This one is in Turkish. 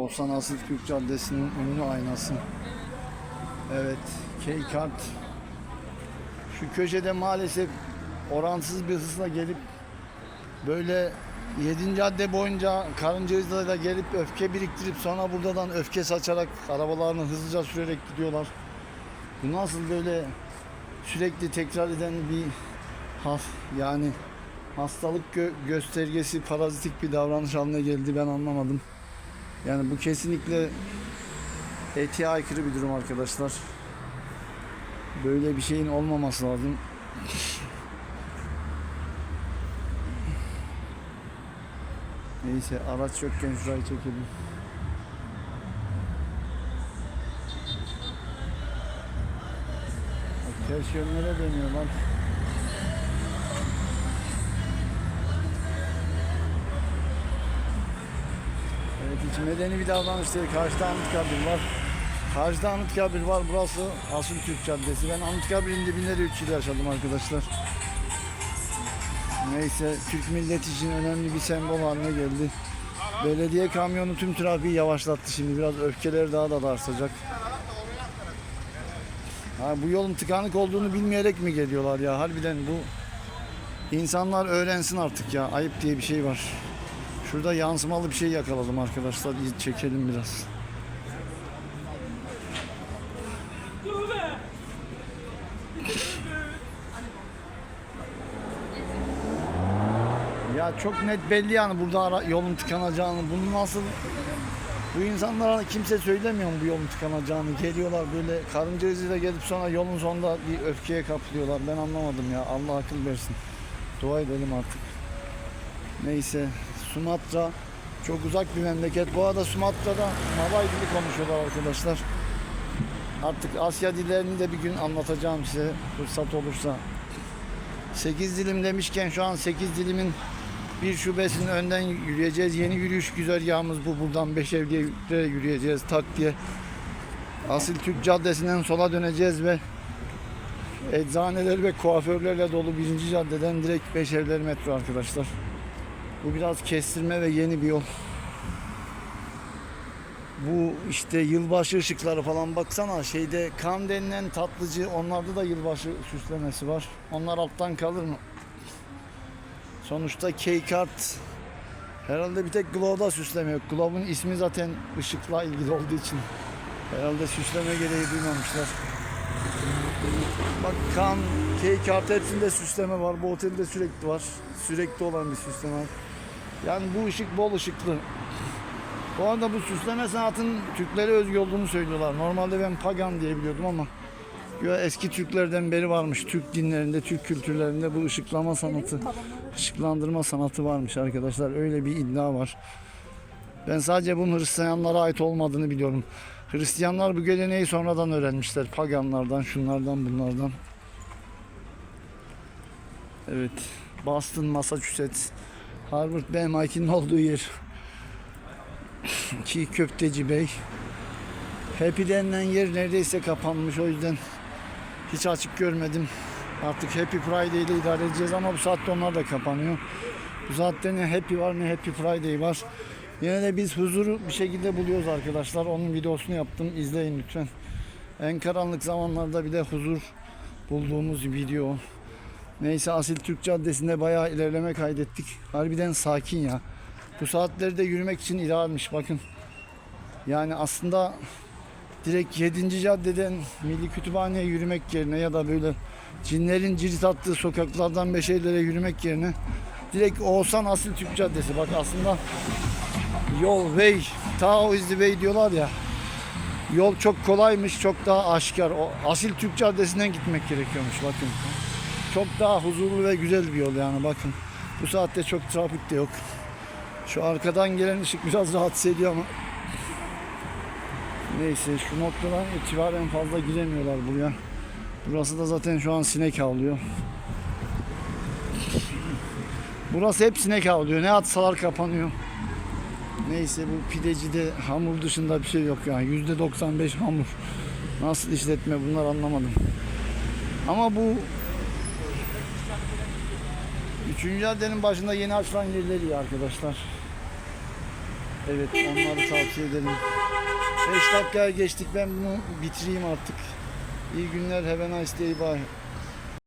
Oğuzhan Asıl Türk Caddesi'nin ünlü aynası. Evet, K-Kart. Şu köşede maalesef oransız bir hızla gelip böyle 7. cadde boyunca karıncayızla da gelip öfke biriktirip sonra buradan öfke saçarak arabalarını hızlıca sürerek gidiyorlar. Bu nasıl böyle sürekli tekrar eden bir has yani hastalık gö- göstergesi parazitik bir davranış haline geldi ben anlamadım. Yani bu kesinlikle etiğe aykırı bir durum arkadaşlar. Böyle bir şeyin olmaması lazım. Neyse araç yokken şurayı çekelim. Ters yönlere dönüyorlar. Evet hiç medeni bir davranış değil. Karşıda Anıtkabir var. Karşıda Anıtkabir var. Burası Asıl Türk Caddesi. Ben Anıtkabir'in dibinde de 3 yıl yaşadım arkadaşlar. Neyse Türk milleti için önemli bir sembol haline geldi. Belediye kamyonu tüm trafiği yavaşlattı şimdi. Biraz öfkeleri daha da artacak. Ha, bu yolun tıkanık olduğunu bilmeyerek mi geliyorlar ya? Harbiden bu insanlar öğrensin artık ya. Ayıp diye bir şey var. Şurada yansımalı bir şey yakaladım arkadaşlar. İyi çekelim biraz. Ya çok net belli yani burada ara, yolun tıkanacağını. Bunu nasıl bu insanlara kimse söylemiyor mu bu yolun tıkanacağını? Geliyorlar böyle karınca iziyle gelip sonra yolun sonunda bir öfkeye kapılıyorlar. Ben anlamadım ya. Allah akıl versin. Dua edelim artık. Neyse Sumatra çok uzak bir memleket. Bu arada Sumatra'da Malay dili konuşuyorlar arkadaşlar. Artık Asya dillerini de bir gün anlatacağım size fırsat olursa. 8 dilim demişken şu an 8 dilimin bir şubesinin önden yürüyeceğiz. Yeni yürüyüş güzergahımız bu. Buradan Beşevli'ye yürüyeceğiz tak diye. Asil Türk Caddesi'nden sola döneceğiz ve eczaneler ve kuaförlerle dolu birinci caddeden direkt Beşevler metro arkadaşlar. Bu biraz kestirme ve yeni bir yol. Bu işte yılbaşı ışıkları falan baksana şeyde kan denilen tatlıcı onlarda da yılbaşı süslemesi var. Onlar alttan kalır mı? Sonuçta K-Kart herhalde bir tek Globe'da süsleme yok. Globe'un ismi zaten ışıkla ilgili olduğu için herhalde süsleme gereği duymamışlar. Bak kan, K-Kart hepsinde süsleme var. Bu otelde sürekli var. Sürekli olan bir süsleme var. Yani bu ışık bol ışıklı. Bu arada bu süsleme sanatın Türklere özgü olduğunu söylüyorlar. Normalde ben pagan diye biliyordum ama eski Türklerden beri varmış. Türk dinlerinde, Türk kültürlerinde bu ışıklama sanatı, ışıklandırma sanatı varmış arkadaşlar. Öyle bir iddia var. Ben sadece bunun Hristiyanlara ait olmadığını biliyorum. Hristiyanlar bu geleneği sonradan öğrenmişler. Paganlardan, şunlardan, bunlardan. Evet. Boston, Massachusetts. Harvard ve MIT'nin olduğu yer. Çiğ Köfteci Bey. Happy denilen yer neredeyse kapanmış o yüzden hiç açık görmedim. Artık Happy Friday ile idare edeceğiz ama bu saatte onlar da kapanıyor. Bu saatte ne Happy var ne Happy Friday var. Yine de biz huzuru bir şekilde buluyoruz arkadaşlar. Onun videosunu yaptım. İzleyin lütfen. En karanlık zamanlarda bile huzur bulduğumuz video. Neyse Asil Türk Caddesi'nde bayağı ilerleme kaydettik. Harbiden sakin ya. Bu saatlerde yürümek için idealmiş bakın. Yani aslında direkt 7. caddeden Milli Kütüphane'ye yürümek yerine ya da böyle cinlerin cirit attığı sokaklardan Beşerilere yürümek yerine direkt Oğuzhan Asil Türk Caddesi. Bak aslında yol, way, Tao is the way diyorlar ya. Yol çok kolaymış, çok daha aşikar. O Asil Türk Caddesi'nden gitmek gerekiyormuş bakın. Çok daha huzurlu ve güzel bir yol yani bakın. Bu saatte çok trafik de yok. Şu arkadan gelen ışık biraz rahatsız ediyor ama neyse şu noktadan itibaren fazla giremiyorlar buraya. Burası da zaten şu an sinek avlıyor. Burası hep sinek avlıyor. Ne atsalar kapanıyor. Neyse bu pidecide hamur dışında bir şey yok yani. Yüzde 95 hamur. Nasıl işletme bunlar anlamadım. Ama bu Üçüncü caddenin başında yeni açılan yerleri arkadaşlar. Evet onları tavsiye ederim. 5 dakikaya geçtik ben bunu bitireyim artık. İyi günler have a nice day bye.